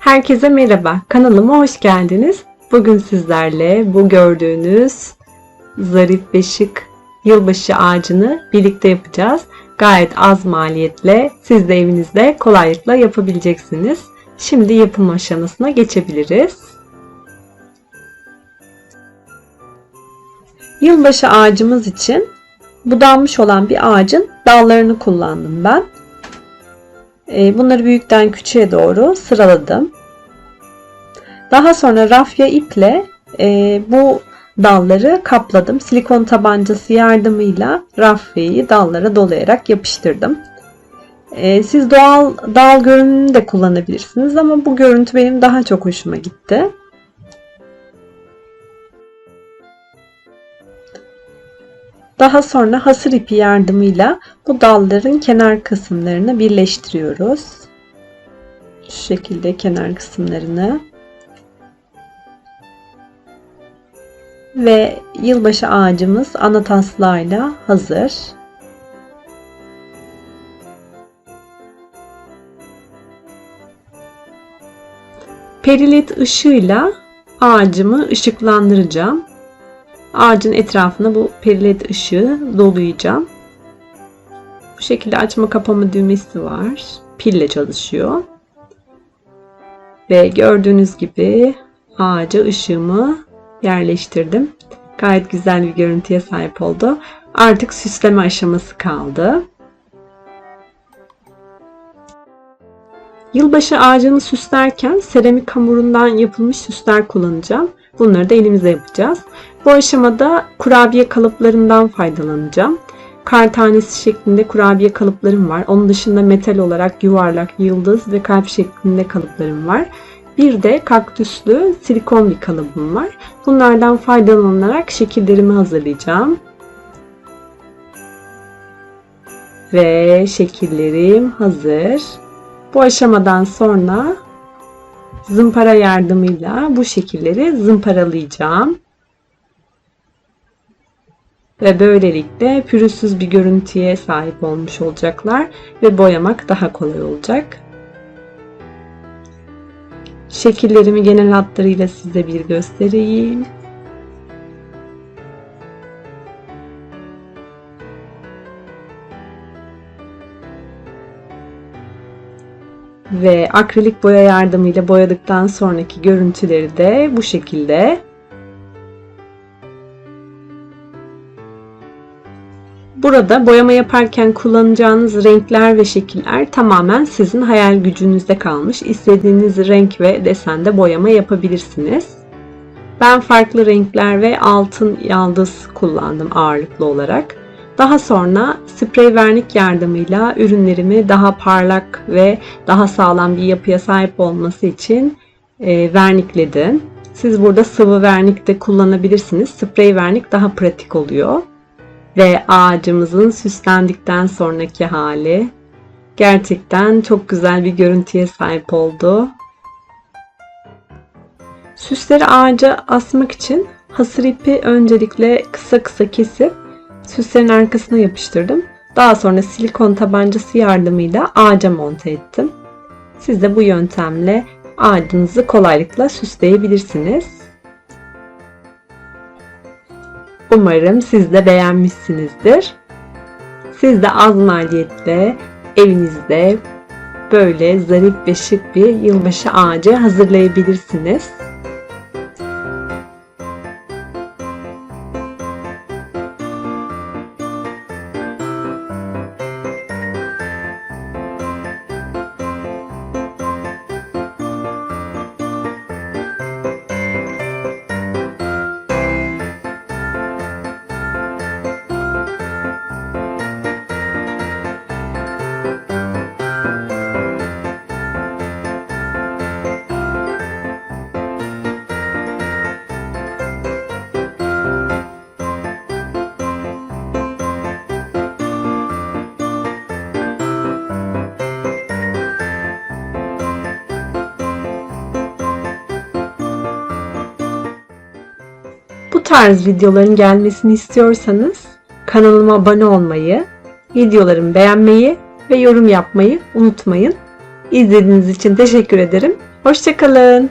Herkese merhaba. Kanalıma hoş geldiniz. Bugün sizlerle bu gördüğünüz zarif ve şık yılbaşı ağacını birlikte yapacağız. Gayet az maliyetle siz de evinizde kolaylıkla yapabileceksiniz. Şimdi yapım aşamasına geçebiliriz. Yılbaşı ağacımız için budanmış olan bir ağacın dallarını kullandım ben. Ee, Bunları büyükten küçüğe doğru sıraladım. Daha sonra rafya iple e, bu dalları kapladım. Silikon tabancası yardımıyla rafyayı dallara dolayarak yapıştırdım. E, siz doğal dal görünümünü de kullanabilirsiniz ama bu görüntü benim daha çok hoşuma gitti. Daha sonra hasır ipi yardımıyla bu dalların kenar kısımlarını birleştiriyoruz. Şu şekilde kenar kısımlarını. Ve yılbaşı ağacımız ana taslağıyla hazır. Perilet ışığıyla ağacımı ışıklandıracağım. Ağacın etrafına bu perilet ışığı dolayacağım. Bu şekilde açma kapama düğmesi var. Pille çalışıyor. Ve gördüğünüz gibi ağaca ışığımı yerleştirdim. Gayet güzel bir görüntüye sahip oldu. Artık süsleme aşaması kaldı. Yılbaşı ağacını süslerken seramik hamurundan yapılmış süsler kullanacağım. Bunları da elimizde yapacağız. Bu aşamada kurabiye kalıplarından faydalanacağım. Kar tanesi şeklinde kurabiye kalıplarım var. Onun dışında metal olarak yuvarlak, yıldız ve kalp şeklinde kalıplarım var. Bir de kaktüslü silikon bir kalıbım var. Bunlardan faydalanarak şekillerimi hazırlayacağım. Ve şekillerim hazır. Bu aşamadan sonra zımpara yardımıyla bu şekilleri zımparalayacağım. Ve böylelikle pürüzsüz bir görüntüye sahip olmuş olacaklar ve boyamak daha kolay olacak. Şekillerimi genel hatlarıyla size bir göstereyim. Ve akrilik boya yardımıyla boyadıktan sonraki görüntüleri de bu şekilde. Burada boyama yaparken kullanacağınız renkler ve şekiller tamamen sizin hayal gücünüzde kalmış. İstediğiniz renk ve desende boyama yapabilirsiniz. Ben farklı renkler ve altın yaldız kullandım ağırlıklı olarak. Daha sonra sprey vernik yardımıyla ürünlerimi daha parlak ve daha sağlam bir yapıya sahip olması için e, vernikledim. Siz burada sıvı vernik de kullanabilirsiniz. Sprey vernik daha pratik oluyor ve ağacımızın süslendikten sonraki hali gerçekten çok güzel bir görüntüye sahip oldu. Süsleri ağaca asmak için hasır ipi öncelikle kısa kısa kesip süslerin arkasına yapıştırdım. Daha sonra silikon tabancası yardımıyla ağaca monte ettim. Siz de bu yöntemle ağacınızı kolaylıkla süsleyebilirsiniz. Umarım siz de beğenmişsinizdir. Siz de az maliyetle evinizde böyle zarif ve şık bir yılbaşı ağacı hazırlayabilirsiniz. Tarz videoların gelmesini istiyorsanız kanalıma abone olmayı, videolarımı beğenmeyi ve yorum yapmayı unutmayın. İzlediğiniz için teşekkür ederim. Hoşçakalın.